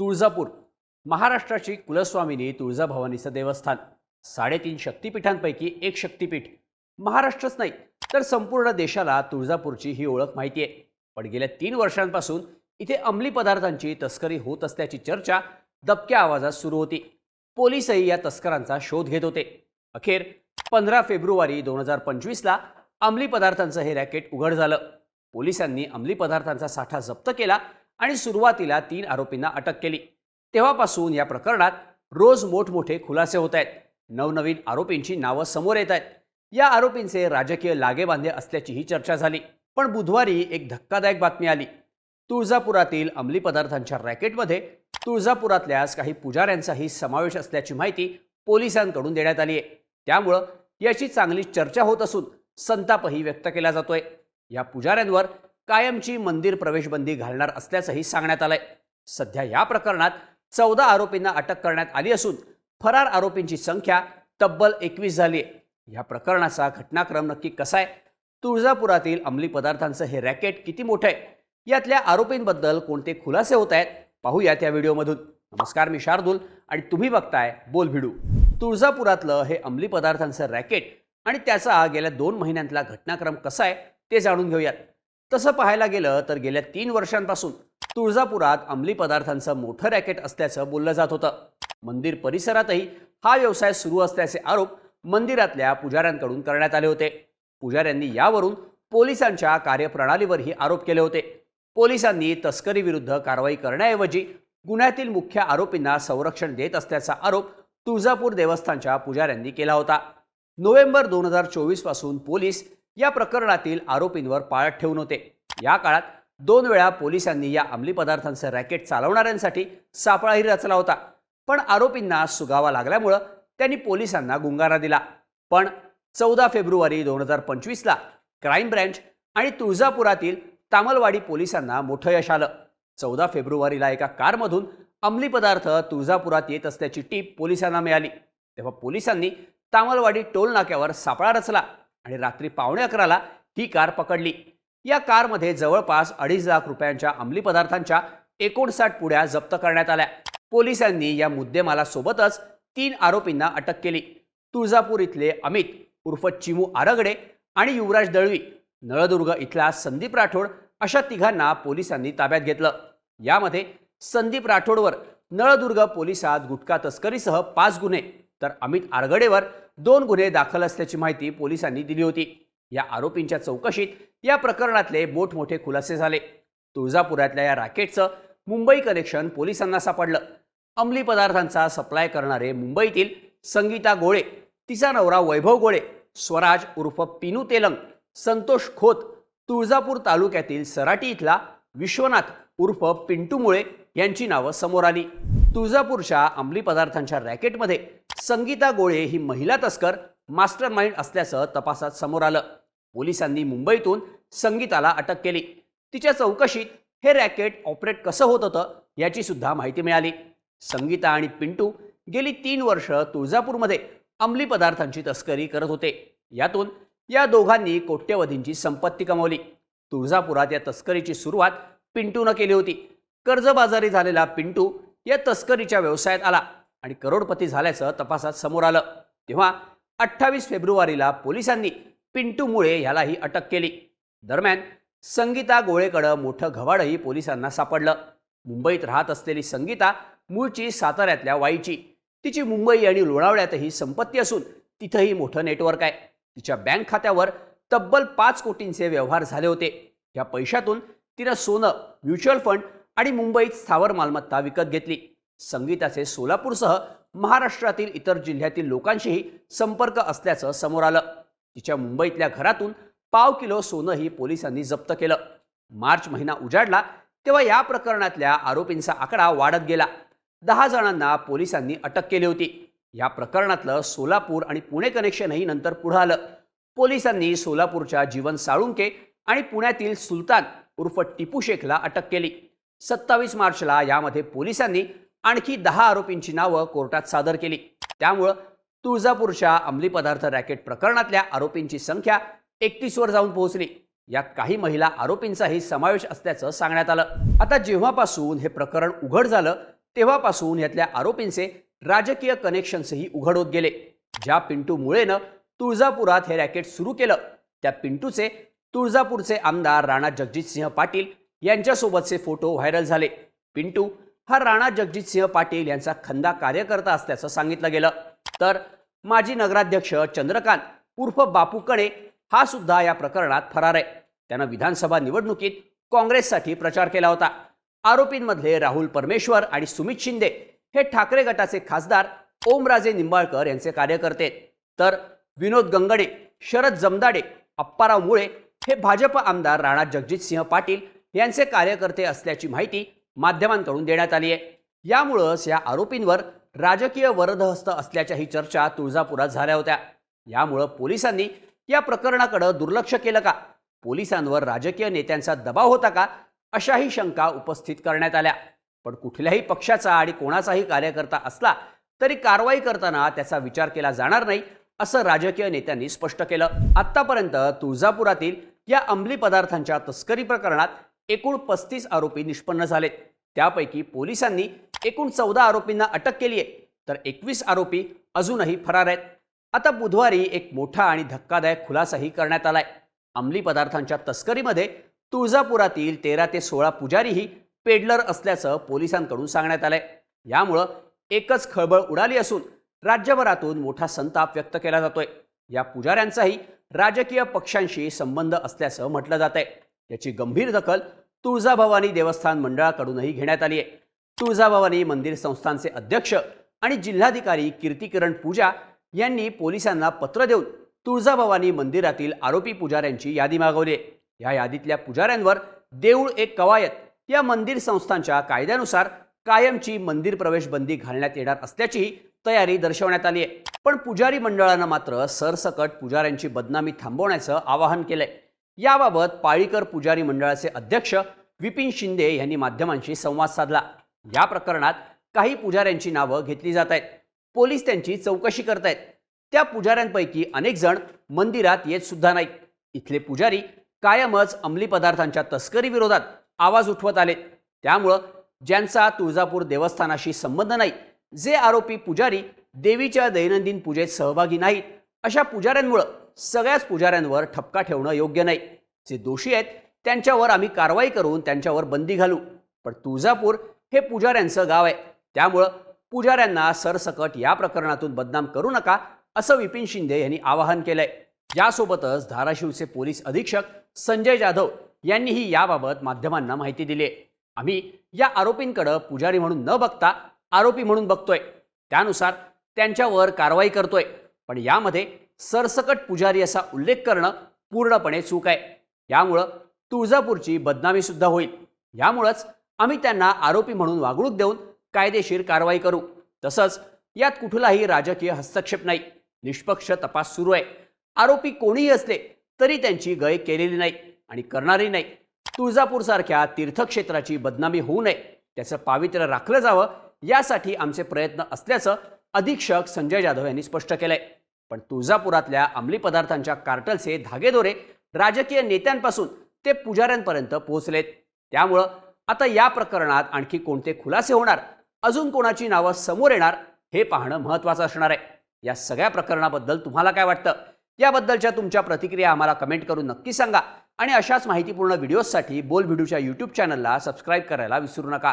तुळजापूर महाराष्ट्राची कुलस्वामिनी तुळजाभवानीचं देवस्थान. साडेतीन शक्तिपीठांपैकी एक शक्तिपीठ. महाराष्ट्रच नाही तर संपूर्ण देशाला तुळजापूरची ही ओळख माहिती आहे पण गेल्या तीन वर्षांपासून इथे अंमली पदार्थांची तस्करी होत असल्याची चर्चा दबक्या आवाजात सुरू होती. पोलिसही या तस्करांचा शोध घेत होते. अखेर पंधरा फेब्रुवारी दोन हजार पंचवीसला अंमली पदार्थांचं हे रॅकेट उघड झालं. पोलिसांनी अंमली पदार्थांचा साठा जप्त केला आणि सुरुवातीला तीन आरोपींना अटक केली. तेव्हापासून या प्रकरणात रोज मोठमोठे खुलासे होत आहेत. नवनवीन आरोपींची नावं समोर येत आहेत. या आरोपींचे राजकीय लागेबांधे असल्याचीही चर्चा झाली. पण बुधवारी एक धक्कादायक बातमी आली. तुळजापुरातील अंमली पदार्थांच्या रॅकेटमध्ये तुळजापुरातल्याच काही पुजाऱ्यांचाही समावेश असल्याची माहिती पोलिसांकडून देण्यात आली आहे. त्यामुळं याची चांगली चर्चा होत असून संतापही व्यक्त केला जातोय. या पुजाऱ्यांवर कायमची मंदिर प्रवेशबंदी घालणार असल्याचंही सांगण्यात आलंय. सध्या या प्रकरणात चौदा आरोपींना अटक करण्यात आली असून फरार आरोपींची संख्या तब्बल एकवीस झाली आहे या प्रकरणाचा घटनाक्रम नक्की कसा आहे? तुळजापुरातील अंमली पदार्थांचं हे रॅकेट किती मोठं आहे? यातल्या आरोपींबद्दल कोणते खुलासे होत आहेत? पाहूया त्या व्हिडिओमधून. नमस्कार मी शार्दूल आणि तुम्ही बघताय बोल भिडू. तुळजापुरातलं हे अंमली पदार्थांचं रॅकेट आणि त्याचा गेल्या दोन महिन्यांतला घटनाक्रम कसा आहे ते जाणून घेऊयात. तसं पाहायला गेलं तर गेल्या तीन वर्षांपासून तुळजापुरात अंमली पदार्थांचं मोठं रॅकेट असल्याचं बोललं जात होतं. मंदिर परिसरातही हा व्यवसाय सुरू असल्याचे आरोप मंदिरातल्या पुजाऱ्यांकडून करण्यात आले होते. पुजाऱ्यांनी यावरून पोलिसांच्या कार्यप्रणालीवरही आरोप केले होते. पोलिसांनी तस्करीविरुद्ध कारवाई करण्याऐवजी गुन्ह्यातील मुख्य आरोपींना संरक्षण देत असल्याचा आरोप तुळजापूर देवस्थानच्या पुजाऱ्यांनी केला होता. नोव्हेंबर दोन हजार चोवीसपासून पोलीस या प्रकरणातील आरोपींवर पाळत ठेवून होते. या काळात दोन वेळा पोलिसांनी या अंमली पदार्थांचं रॅकेट चालवणाऱ्यांसाठी सापळाही रचला होता. पण आरोपींना सुगावा लागल्यामुळं त्यांनी पोलिसांना गुंगारा दिला. पण चौदा फेब्रुवारी दोन हजार पंचवीसला क्राईम ब्रँच आणि तुळजापुरातील तामलवाडी पोलिसांना मोठं यश आलं. चौदा फेब्रुवारीला एका कारमधून अंमली पदार्थ तुळजापुरात येत असल्याची टीप पोलिसांना मिळाली. तेव्हा पोलिसांनी तामलवाडी टोल नाक्यावर सापळा रचला. आणि रात्री पावणे अकराला ही कार पकडली. या कारमध्ये जवळपास अडीच लाख रुपयांच्या अंमली पदार्थांच्या एकोणसाठ पुड्या जप्त करण्यात आल्या. पोलिसांनी या मुद्देमालासोबतच तीन आरोपींना अटक केली. तुळजापूर इथले अमित उर्फ चिमू आरगडे आणि युवराज दळवी नळदुर्ग इथला संदीप राठोड अशा तिघांना पोलिसांनी ताब्यात घेतलं. यामध्ये संदीप राठोडवर नळदुर्ग पोलिसात गुटखा तस्करीसह पाच गुन्हे तर अमित आरगडेवर दोन गुन्हे दाखल असल्याची माहिती पोलिसांनी दिली होती. या आरोपींच्या चौकशीत या प्रकरणातले मोठमोठे खुलासे झाले. तुळजापुरातल्या या रॅकेटचं मुंबई कनेक्शन पोलिसांना सापडलं. अंमली पदार्थांचा सप्लाय करणारे मुंबईतील संगीता गोळे तिचा नवरा वैभव गोळे स्वराज उर्फ पिनू तेलंग संतोष खोत तुळजापूर तालुक्यातील सराटी इथला विश्वनाथ उर्फ पिंटू मुळे यांची नावं समोर आली. तुळजापूरच्या अंमली पदार्थांच्या रॅकेटमध्ये संगीता गोळे ही महिला तस्कर मास्टर माइंड असल्याचं तपासात समोर आलं. पोलिसांनी मुंबईतून संगीताला अटक केली. तिच्या चौकशीत हे रॅकेट ऑपरेट कसं होत होतं याची सुद्धा माहिती मिळाली. संगीता आणि पिंटू गेली तीन वर्ष तुळजापूरमध्ये अंमली पदार्थांची तस्करी करत होते. यातून या दोघांनी कोट्यवधींची संपत्ती कमावली. तुळजापुरात या तस्करीची सुरुवात पिंटूनं केली होती. कर्जबाजारी झालेला पिंटू या तस्करीच्या व्यवसायात आला आणि करोडपती झाल्याचं तपासात समोर आलं. तेव्हा अठ्ठावीस फेब्रुवारीला पोलिसांनी पिंटू मुळे ह्यालाही अटक केली. दरम्यान संगीता गोळेकडं मोठं घवाडही पोलिसांना सापडलं. मुंबईत राहत असलेली संगीता मूळची साताऱ्यातल्या वाईची. तिची मुंबई आणि लोणावळ्यातही संपत्ती असून तिथंही मोठं नेटवर्क आहे. तिच्या बँक खात्यावर तब्बल पाच कोटींचे व्यवहार झाले होते. या पैशातून तिनं सोनं म्युच्युअल फंड आणि मुंबईत स्थावर मालमत्ता विकत घेतली. संगीताचे सोलापूरसह महाराष्ट्रातील इतर जिल्ह्यातील लोकांशीही संपर्क असल्याचं समोर आलं. तिच्या मुंबईतल्या घरातून पाव किलो सोनंही पोलिसांनी जप्त केलं. मार्च महिना उजाडला तेव्हा या प्रकरणातल्या आरोपींचा आकडा वाढत गेला. दहा जणांना पोलिसांनी अटक केली होती. या प्रकरणातलं सोलापूर आणि पुणे कनेक्शनही नंतर पुढं आलं. पोलिसांनी सोलापूरच्या जीवन साळुंके आणि पुण्यातील सुलतान उर्फ टिपू शेखला अटक केली. सत्तावीस मार्चला यामध्ये पोलिसांनी आणखी दहा आरोपींची नावं कोर्टात सादर केली. त्यामुळं तुळजापूरच्या अंमली पदार्थ रॅकेट प्रकरणातल्या आरोपींची संख्या एकतीसवर जाऊन पोहोचली. यात काही महिला आरोपींचाही समावेश असल्याचं सांगण्यात आलं. आता जेव्हापासून हे प्रकरण उघड झालं तेव्हापासून यातल्या आरोपींचे राजकीय कनेक्शन्सही उघड होत गेले. ज्या पिंटू मुळेनं तुळजापुरात हे रॅकेट सुरू केलं त्या पिंटूचे तुळजापूरचे आमदार राणा जगजितसिंह पाटील यांच्यासोबतचे फोटो व्हायरल झाले. पिंटू हा राणा जगजितसिंह पाटील यांचा खंदा कार्यकर्ता असल्याचं सांगितलं गेलं. तर माजी नगराध्यक्ष चंद्रकांत उर्फ बापू कणे हा सुद्धा या प्रकरणात फरार आहे. त्यानं विधानसभा निवडणुकीत काँग्रेससाठी प्रचार केला होता. आरोपींमधले राहुल परमेश्वर आणि सुमित शिंदे हे ठाकरे गटाचे खासदार ओमराजे निंबाळकर यांचे कार्यकर्ते. तर विनोद गंगडे शरद जमदाडे अप्पाराव मुळे हे भाजप आमदार राणा जगजितसिंह पाटील यांचे कार्यकर्ते असल्याची माहिती माध्यमांकडून देण्यात आली आहे. यामुळंच या आरोपींवर राजकीय वरदहस्त असल्याच्याही चर्चा तुळजापुरात झाल्या होत्या. यामुळं पोलिसांनी या प्रकरणाकडे दुर्लक्ष केलं का? पोलिसांवर राजकीय नेत्यांचा दबाव होता का? अशाही शंका उपस्थित करण्यात आल्या. पण कुठल्याही पक्षाचा आणि कोणाचाही कार्यकर्ता असला तरी कारवाई करताना त्याचा विचार केला जाणार नाही असं राजकीय नेत्यांनी स्पष्ट केलं. आतापर्यंत तुळजापुरातील या अंमली पदार्थांच्या तस्करी प्रकरणात एकूण पस्तीस आरोपी निष्पन्न झालेत. त्यापैकी पोलिसांनी एकूण चौदा आरोपींना अटक केली आहे. तर एकवीस आरोपी अजूनही फरार आहेत. आता बुधवारी एक मोठा आणि धक्कादायक खुलासाही करण्यात आलाय. अंमली पदार्थांच्या तस्करीमध्ये तुळजापुरातील तेरा ते सोळा पुजारीही पेडलर असल्याचं पोलिसांकडून सांगण्यात आलंय. यामुळं एकच खळबळ उडाली असून राज्यभरातून मोठा संताप व्यक्त केला जातोय. या पुजाऱ्यांचाही राजकीय पक्षांशी संबंध असल्याचं म्हटलं जात आहे याची गंभीर दखल तुळजाभवानी देवस्थान मंडळाकडूनही घेण्यात आली आहे. तुळजाभवानी मंदिर संस्थानचे अध्यक्ष आणि जिल्हाधिकारी कीर्तिकिरण पूजा यांनी पोलिसांना पत्र देऊन तुळजाभवानी मंदिरातील आरोपी पुजाऱ्यांची यादी मागवली आहे. या यादीतल्या पुजाऱ्यांवर देऊळ एक कवायत या मंदिर संस्थांच्या कायद्यानुसार कायमची मंदिर प्रवेश बंदी घालण्यात येणार असल्याचीही तयारी दर्शवण्यात आली आहे. पण पुजारी मंडळानं मात्र सरसकट पुजाऱ्यांची बदनामी थांबवण्याचं आवाहन केलंय. याबाबत पाळीकर पुजारी मंडळाचे अध्यक्ष विपिन शिंदे यांनी माध्यमांशी संवाद साधला. या प्रकरणात काही पुजाऱ्यांची नावं घेतली जात आहेत. पोलीस त्यांची चौकशी करतायत त्या पुजाऱ्यांपैकी अनेक जण मंदिरात येत सुद्धा नाहीत. इथले पुजारी कायमच अंमली पदार्थांच्या तस्करी विरोधात आवाज उठवत आलेत त्यामुळं ज्यांचा तुळजापूर देवस्थानाशी संबंध नाही जे आरोपी पुजारी देवीच्या दैनंदिन पूजेत सहभागी नाहीत अशा पुजाऱ्यांमुळं सगळ्याच पुजाऱ्यांवर ठपका ठेवणं योग्य नाही. जे दोषी आहेत त्यांच्यावर आम्ही कारवाई करून त्यांच्यावर बंदी घालू. पण तुळजापूर हे पुजाऱ्यांचं गाव आहे. त्यामुळं पुजाऱ्यांना सरसकट या प्रकरणातून बदनाम करू नका असं विपिन शिंदे यांनी आवाहन केलंय. यासोबतच धाराशिवचे पोलीस अधीक्षक संजय जाधव यांनीही याबाबत माध्यमांना माहिती दिली आहे. आम्ही या आरोपींकडं पुजारी म्हणून न बघता आरोपी म्हणून बघतोय. त्यानुसार त्यांच्यावर कारवाई करतोय. पण यामध्ये सरसकट पुजारी असा उल्लेख करणं पूर्णपणे चूक आहे. यामुळं तुळजापूरची बदनामी सुद्धा होईल. यामुळंच आम्ही त्यांना आरोपी म्हणून वागणूक देऊन कायदेशीर कारवाई करू. तसंच यात कुठलाही राजकीय हस्तक्षेप नाही. निष्पक्ष तपास सुरू आहे. आरोपी कोणीही असले तरी त्यांची गय केलेली नाही आणि करणारी नाही. तुळजापूरसारख्या तीर्थक्षेत्राची बदनामी होऊ नये. त्याचं पावित्र्य राखलं जावं यासाठी आमचे प्रयत्न असल्याचं अधीक्षक संजय जाधव यांनी स्पष्ट केलंय. पण तुळजापुरातल्या अंमली पदार्थांच्या कार्टलचे धागेदोरे राजकीय नेत्यांपासून ते पुजाऱ्यांपर्यंत पोहोचलेत. त्यामुळं आता या प्रकरणात आणखी कोणते खुलासे होणार अजून कोणाची नावं समोर येणार हे पाहणं महत्त्वाचं असणार आहे. या सगळ्या प्रकरणाबद्दल तुम्हाला काय वाटतं? याबद्दलच्या तुमच्या प्रतिक्रिया आम्हाला कमेंट करून नक्की सांगा आणि अशाच माहितीपूर्ण व्हिडिओजसाठी बोल व्हिडिओच्या यूट्यूब चॅनलला सबस्क्राईब करायला विसरू नका.